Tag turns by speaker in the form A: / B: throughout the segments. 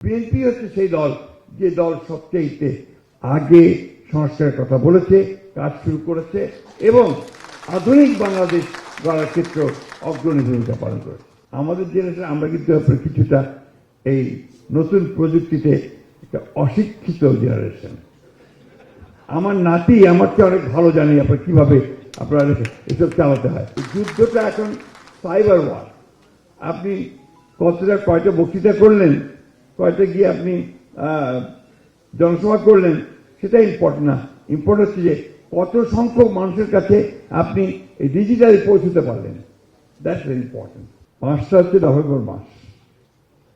A: BNP হচ্ছে সেই দল, যে দল সবচেয়ে আগে সংস্কারের কথা বলেছে, কাজ শুরু করেছে এবং আধুনিক বাংলাদেশ গড়ার ক্ষেত্রে অগ্রণী ভূমিকা পালন করেছে। আমাদের জেনারেশন, আমরা কিন্তু কিছুটা এই নতুন প্রযুক্তিতে একটা অশিক্ষিত জেনারেশন। আমার নাতি আমার চেয়ে অনেক ভালো জানি, আপনার কীভাবে আপনার এসব চালাতে হয়। যুদ্ধটা এখন সাইবার ওয়ার আপনি কতটা কয়টা বক্তৃতা করলেন কয়টা গিয়ে আপনি জনসভা করলেন সেটা ইম্পর্টেন্ট না। ইম্পর্টেন্ট হচ্ছে যে কত সংখ্যক মানুষের কাছে আপনি ডিজিটালি পৌঁছতে পারলেন। দ্যাটস ভেরি ইম্পর্টেন্ট মাসটা হচ্ছে নভেম্বর মাস।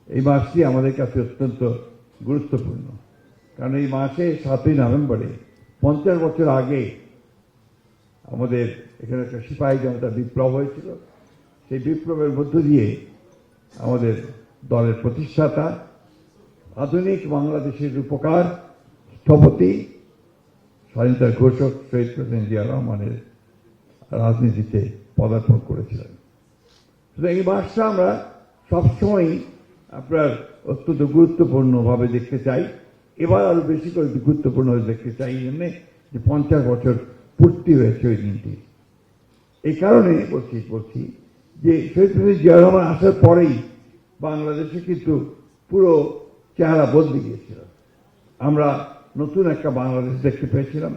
A: এই মাসটি আমাদের কাছে অত্যন্ত গুরুত্বপূর্ণ। কারণ এই মাসে সাতই নভেম্বরে, পঞ্চাশ বছর আগে আমাদের এখানে একটা সিপাহী জনতা বিপ্লব হয়েছিল। সেই বিপ্লবের মধ্য দিয়ে আমাদের দলের প্রতিষ্ঠাতা আধুনিক বাংলাদেশের রূপকার, স্থপতি, স্বাধীনতার ঘোষক শহীদ প্রেসিডেন্ট জিয়া রহমানের রাজনীতিতে পদার্পণ করেছিলেন। সুতরাং এই মাসটা আমরা সবসময় আপনার অত্যন্ত গুরুত্বপূর্ণভাবে দেখতে চাই। এবার আরও বেশি করে গুরুত্বপূর্ণ দেখতে চাই এই যে পঞ্চাশ বছর পূর্তি হয়েছে ওই দিনটি। এই কারণে বলছি বলছি যে শহীদ প্রেসিডেন্ট জিয়া রহমান আসার পরেই বাংলাদেশে কিন্তু পুরো চেহারা বদলে গিয়েছিল আমরা নতুন একটা বাংলাদেশ দেখতে পেয়েছিলাম।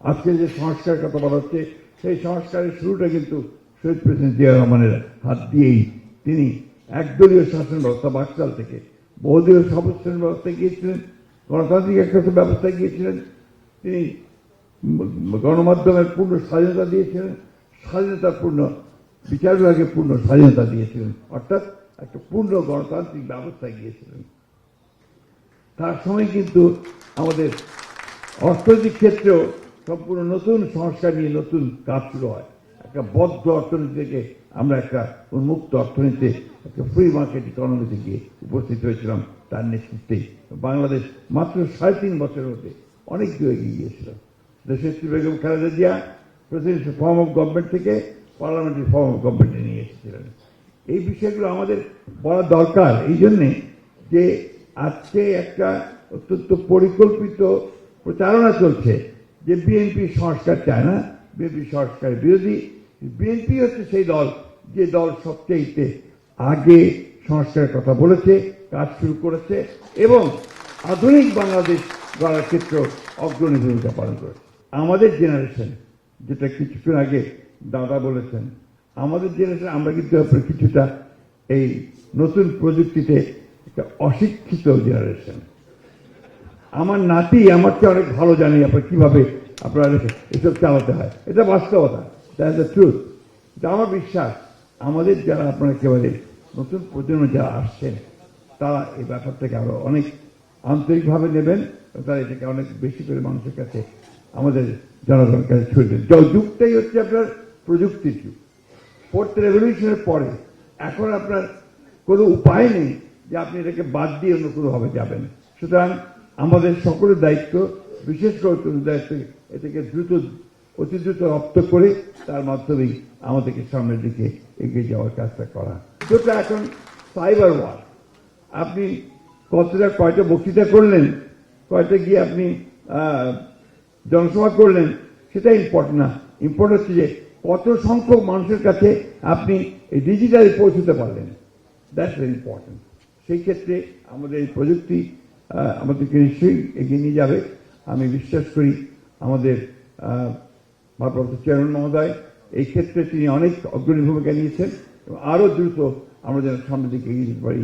A: আজকে যে সংস্কারের কথা বলা হচ্ছে, সেই সংস্কারের শুরুটা কিন্তু শহীদ প্রেসিডেন্ট জিয়া রহমানের হাত দিয়েই তিনি একদলীয় শাসন ব্যবস্থা বাকশাল থেকে, বহুদলীয় সবস্থান ব্যবস্থা গিয়েছিলেন, গণতান্ত্রিক একটা ব্যবস্থা গিয়েছিলেন, তিনি গণমাধ্যমের পূর্ণ স্বাধীনতা দিয়েছিলেন, স্বাধীনতাপূর্ণ, বিচার বিভাগে পূর্ণ স্বাধীনতা দিয়েছিলেন, অর্থাৎ একটা পূর্ণ গণতান্ত্রিক ব্যবস্থায় গিয়েছিলেন। তার সময় কিন্তু আমাদের অর্থনৈতিক ক্ষেত্রেও সম্পূর্ণ নতুন সংস্কার নিয়ে নতুন কাজ শুরু হয়। একটা বদ্ধ অর্থনীতি থেকে আমরা একটা উন্মুক্ত অর্থনীতিতে একটা ফ্রি মার্কেট ইকোনমিতে গিয়ে উপস্থিত হয়েছিলাম। তার নেতৃত্বেই বাংলাদেশ মাত্র সাড়ে তিন বছরের মধ্যে অনেক দূর এগিয়ে গিয়েছিল। দেশের Shri Begum Khaleda Zia presidency form of government থেকে পার্লামেন্টারি ফর্ম অফ গভর্নমেন্টে নিয়ে এসেছিলেন। এই বিষয়গুলো আমাদের বলা দরকার। এই জন্যে যে আজকে একটা অত্যন্ত পরিকল্পিত প্রচারণা চলছে যে বিএনপি সংস্কার চায় না বিএনপি সংস্কার বিরোধী। বিএনপি হচ্ছে সেই দল, যে দল সবচেয়ে আগে সংস্কারের কথা বলেছে, কাজ শুরু করেছে এবং আধুনিক বাংলাদেশ গড়ার ক্ষেত্রে অগ্রণী ভূমিকা পালন করেছে। আমাদের জেনারেশন যেটা কিছুক্ষণ আগে দাদা বলেছেন, আমাদের জেনারেশন আমরা কিন্তু কিছুটা এই নতুন প্রযুক্তিতে অশিক্ষিত জেনারেশন আমার নাতি আমার চেয়ে অনেক ভালো জানি আপনার কীভাবে আপনার এসব চালাতে হয়। এটা বাস্তবতা দ্যাট দ্য ট্রুথ আমার বিশ্বাস। আমাদের যারা আপনারা একেবারে নতুন প্রজন্ম যারা আসছেন, তারা এই ব্যাপারটাকে আরও অনেক আন্তরিকভাবে নেবেন তারা এটাকে অনেক বেশি করে মানুষের কাছে আমাদের জনগণের কাছে ছড়িয়ে যুগটাই হচ্ছে আপনার প্রযুক্তির যুগ। ফোর্থ রেভলিউশনের পরে, এখন আপনার কোনো উপায় নেই। যে আপনি এটাকে বাদ দিয়ে অন্য কোনোভাবে যাবেন। সুতরাং আমাদের সকলের দায়িত্ব, বিশেষ করে দায়িত্ব, এটাকে দ্রুত, অতি দ্রুত রপ্ত করে তার মাধ্যমেই আমাদেরকে সামনের দিকে এগিয়ে যাওয়ার কাজটা করা। যেটা এখন সাইবার ওয়ার আপনি কতটা, কয়টা বক্তৃতা করলেন, কয়টা গিয়ে আপনি জনসভা করলেন, সেটা ইম্পর্টেন্ট না। ইম্পর্টেন্ট হচ্ছে যে কত সংখ্যক মানুষের কাছে আপনি ডিজিটালি পৌঁছতে পারলেন। দ্যাটস ভেরি ইম্পর্টেন্ট সেই ক্ষেত্রে আমাদের এই প্রযুক্তি আমাদেরকে নিশ্চয়ই এগিয়ে নিয়ে যাবে। আমি বিশ্বাস করি আমাদের ভারপ্রাপ্ত চেয়ারম্যান মহোদয়, এই ক্ষেত্রে তিনি অনেক অগ্রণী ভূমিকা নিয়েছেন এবং আরও দ্রুত আমরা যেন সামনের দিকে এগিয়ে যেতে পারি।